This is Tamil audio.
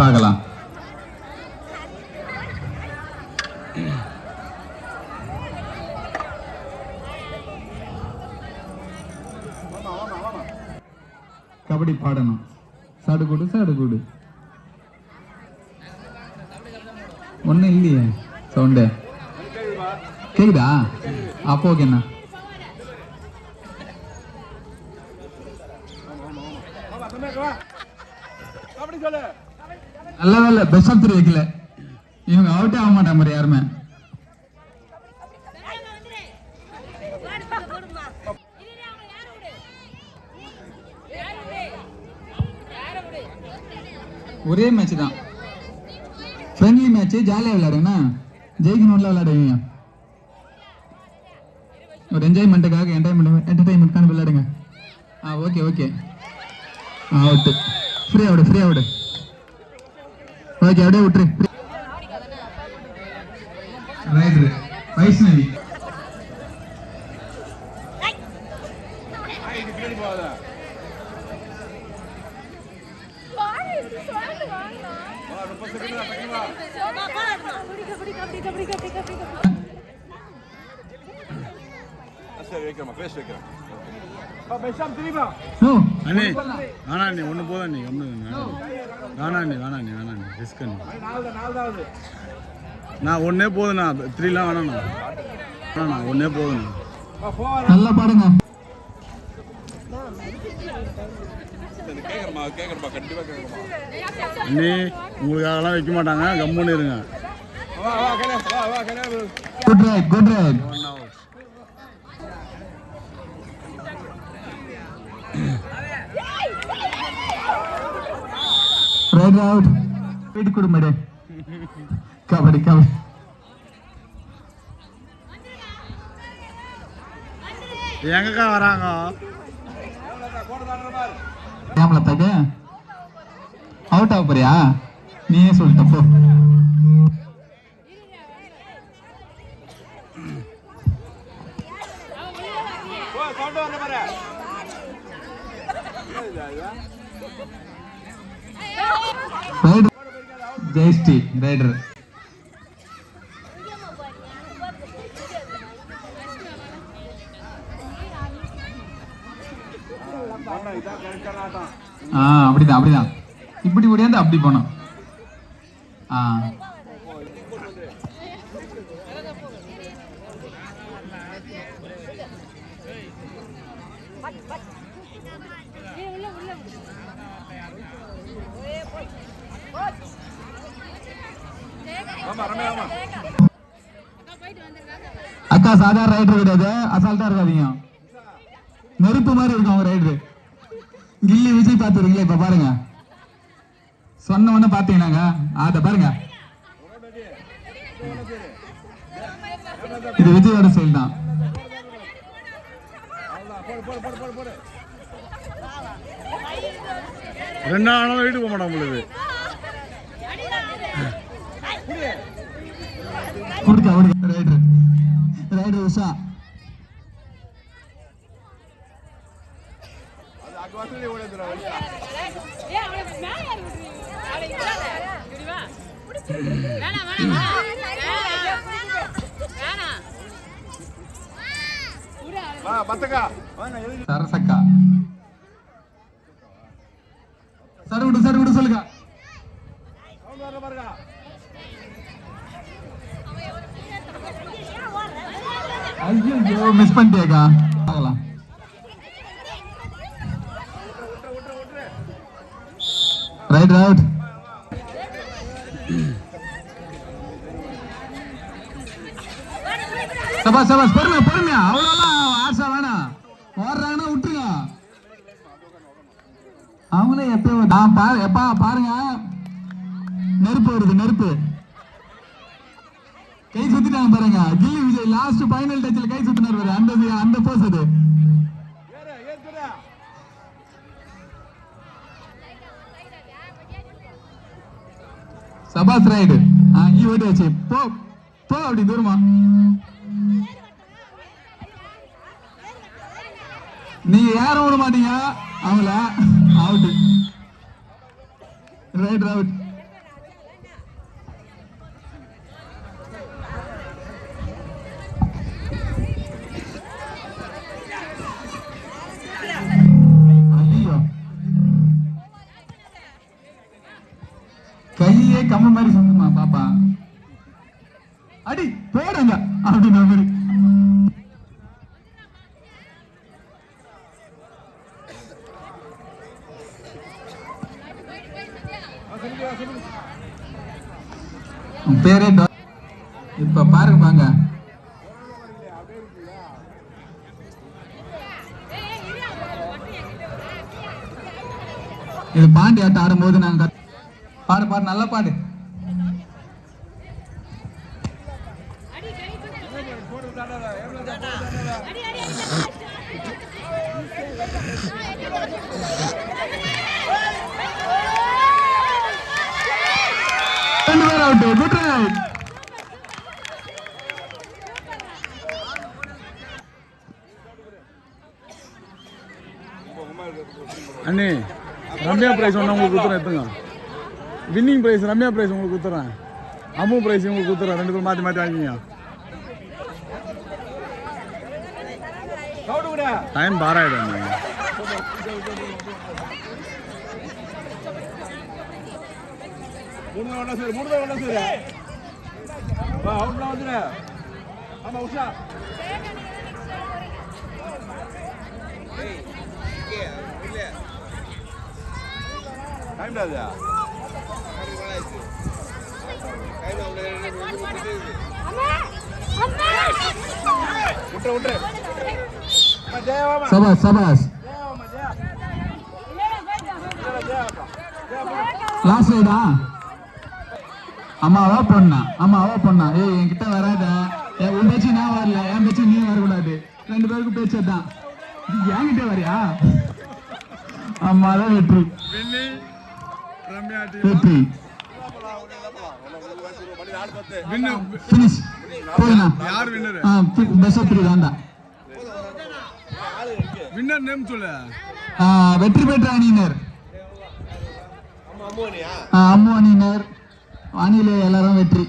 பார்க்கலாம். கபடி பாடணும். சடுகுடு சடுகுடு ஒன்றும் இல்லையே சவுண்டு கேக்குதா? அப்போ ஓகேண்ணா நல்ல வேலை பெஸ்ட் ஆஃப் த்ரீ வைக்கல. இவங்க அவுட்டே ஆக மாட்டாங்க மாதிரி யாருமே. ஒரே மேட்ச் தான். ஃப்ரெண்ட்லி மேட்ச் ஜாலியாக விளையாடுங்கண்ணா ஜெயிக்கணும்ல விளையாடுவீங்க. ஒரு என்ஜாய்மெண்ட்டுக்காக என்டர்டைன்மெண்ட் என்டர்டைன்மெண்ட்கான விளையாடுங்க. ஆ ஓகே ஓகே ஆ அவுட்டு ஃப்ரீ ஆவிடு ஃப்ரீ ஆவிடு ஓகே அப்படியே விட்டுரு. வைஷ்ணவி. வைக்கிறேன் பேச வைக்கிறேன் அண்ணே வேணா அண்ணே ஒன்று போதும் அண்ணே கம்மு வேணா அண்ணே வேணா அண்ணே வேணா அண்ணே. ரிஸ்க் அண்ணே நான் ஒன்றே போதுண்ணா த்ரீலாம் வேணாண்ணா. வேணாண்ணா ஒன்றே போதுண்ணா. நல்லா பாடுங்க. அண்ணே உங்களுக்காகலாம் வைக்க மாட்டாங்க கம்முன்னு இருங்க. Good right good right out வீட்டு கொடு மேடம் கபடி கபடி எங்கக்கா வராங்க கேமலா தாக்க அவுட் ஆக போறியா நீயே சொல்லிட்ட போ சவுண்ட் வர பாரு ஜெயஸ்ரீ ரைடர் ஆ அப்படிதான் அப்படிதான். இப்படி ஓடியாந்து அப்படி போனோம். ஆ. அக்கா சாதாரண ரைடர் கிடையாது. அசால்ட்டா இருக்காதீங்க. நெருப்பு மாதிரி இருக்கும் அவங்க ரைடரு கில்லி விஜய் பார்த்துருக்கீங்களா? இப்ப பாருங்க. சொன்ன உடனே பாத்தீங்கன்னாங்க அத பாருங்க. இது விஜயோட ஸ்டைல் தான். ரெண்டு வீட்டுக்கு போக மாட்டாங்க உங்களுக்கு கொடுக்க கொடுக்க ரைடர் ரைடர் உஷா. சரசக்கா சடு விடு சடு விடு சொல்லுங்க சவுண்ட் வர பாருங்க ஐயோ மிஸ் பண்ணிட்டேக்கா பார்க்கலாம் ரைட் ரைட் சபாஸ் சபாஸ் பொறுமையா பொறுமையா அவ்வளோலாம் ஆசை வேணாம் ஓடுறாங்கன்னா விட்டுருங்க அவங்களே எப்போ நான் பாரு எப்பா பாருங்க நெருப்பு வருது நெருப்பு கை சுத்திட்டாங்க பாருங்க. கில்லி விஜய் லாஸ்ட் ஃபைனல் டச்சில் கை சுத்தினார் பாரு. அந்த அந்த போஸ் அது. சபாஸ் ரைடு. இங்க ஓட்டி வச்சு போ போ அப்படி தூரமா. நீங்க யாரும் விட மாட்டீங்க. அவங்கள அவுட் ரைட் அவுட் கம்ம மாதிரி சொன்னமா பாப்பா? அடி போடுங்க அப்படின்ற மாதிரி. பேரே இப்ப பாருங்க பாங்க. இது பாண்டி ஆட்டம் ஆடும்போது நாங்க பாடு பாடு நல்ல பாடு. ரெண்டு பேர் அவுட் குட் ரைட் அண்ணே ரம்யா பிரைஸ் ஒன்று உங்களுக்கு கொடுத்துறேன் எடுத்துங்க வின்னிங் ப்ரைஸ் ரம்யா ப்ரைஸ் உங்களுக்கு கொடுத்துறேன். அம்மு ப்ரைஸ் உங்களுக்கு கொடுத்துறேன். ரெண்டு பேரும் மாற்றி மாற்றி வாங்கிங்க. டைம் பாராயிடும் டைம் மூணு ஒன்றா சரி மூணு ஒன்றா சரி வா அவுட்லாம் வந்துடு ஆமா உஷா டைம் அது விட்டு விட்டு அம்மா ஜெயவாமா சபாஸ் சபாஸ் லாஸ்ட் ரைடா அம்மாவா பொண்ணா? அம்மாவா பொண்ணா? ஏய் என்கிட்ட வராத. உன் பேச்சு நான் வரல. என் பேச்சு நீ வரக்கூடாது. ரெண்டு பேருக்கும் பேச்சு தான் என்கிட்ட வரியா? அம்மா தான் வெற்றி வெற்றி. மணி நாலு பத்து வின்னு ஃபினிஷ் போயினா யார் வின்னர் ஆ பெஸ்ட் த்ரீ தாண்டா வின்னர் நேம் சொல்லு. ஆ, வெற்றி பெற்ற அணியினர். அம்மு அணியினர். அணியில எல்லாரும் வெற்றி.